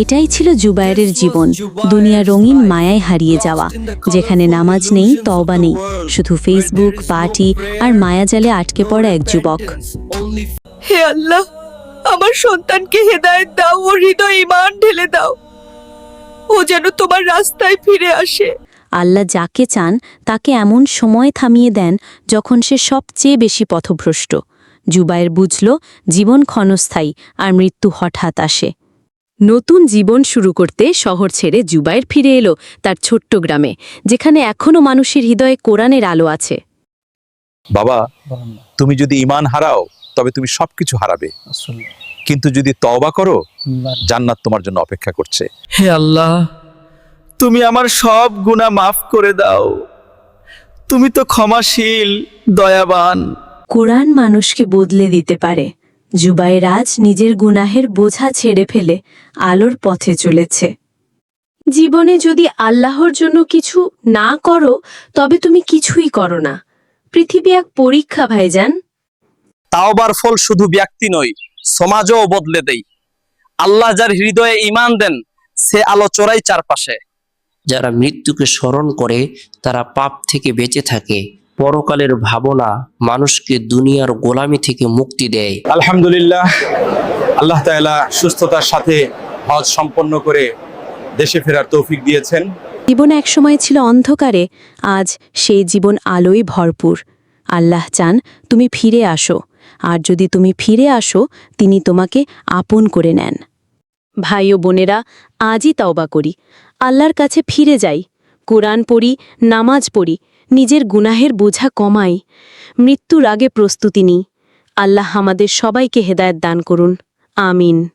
এটাই ছিল জুবায়েরের জীবন। দুনিয়া রঙিন মায়ায় হারিয়ে যাওয়া। যেখানে নামাজ নেই তওবা নেই। শুধু ফেসবুক পার্টি আর মায়াজালে আটকে পড়া এক যুবক। হে আল্লাহ আমার সন্তানকে হেদায়েত দাও ও হৃদয় ইমান ঢেলে দাও। ও যেন তোমার রাস্তায় ফিরে আসে। আল্লাহ যাকে চান তাকে এমন সময় থামিয়ে দেন যখন সে সবচেয়ে বেশি পথভ্রষ্ট। জুবায়ের বুঝল জীবন ক্ষণস্থায়ী আর মৃত্যু হঠাৎ আসে। নতুন জীবন শুরু করতে শহর ছেড়ে জুবায়ের ফিরে এলো তার ছোট্ট গ্রামে যেখানে এখনও মানুষের হৃদয়ে কোরআনের আলো আছে। বাবা তুমি যদি ইমান হারাও তবে তুমি সবকিছু হারাবে। কিন্তু যদি তওবা করো জান্নাত তোমার জন্য অপেক্ষা করছে। হে আল্লাহ তুমি আমার সব গুনাহ মাফ করে দাও। তুমি তো ক্ষমাশীল দয়াবান। কোরআন মানুষকে বদলে দিতে পারে। জুবাই রাজ নিজের গুনাহের বোঝা ছেড়ে ফেলে আলোর পথে চলেছে। জীবনে যদি আল্লাহর জন্য কিছু না করো তবে তুমি কিছুই করো না। পৃথিবী এক পরীক্ষা ভাই ভাইজান। তাওবার ফল শুধু ব্যক্তি নয় সমাজও বদলে দেই। আল্লাহ যার হৃদয়ে ইমান দেন সে আলো চড়াই চারপাশে। যারা মৃত্যুকে স্মরণ করে তারা পাপ থেকে বেঁচে থাকে। পরকালের ভাবনা মানুষকে দুনিয়ার গোলামি থেকে মুক্তি দেয়। আলহামদুলিল্লাহ আল্লাহ তাআলা সুস্থতার সাথে হজ সম্পন্ন করে দেশে ফেরার তৌফিক দিয়েছেন। জীবন একসময় ছিল অন্ধকারে আজ সেই জীবন আলোয় ভরপুর। আল্লাহ চান তুমি ফিরে আসো আর যদি তুমি ফিরে আসো তিনি তোমাকে আপন করে নেন। ভাই ও বোনেরা আজই তওবা করি। আল্লাহর কাছে ফিরে যাই। কোরআন পড়ি নামাজ পড়ি নিজের গুনাহের বোঝা কমাই। মৃত্যুর আগে প্রস্তুতি নিই। আল্লাহ আমাদের সবাইকে হেদায়ত দান করুন। আমিন।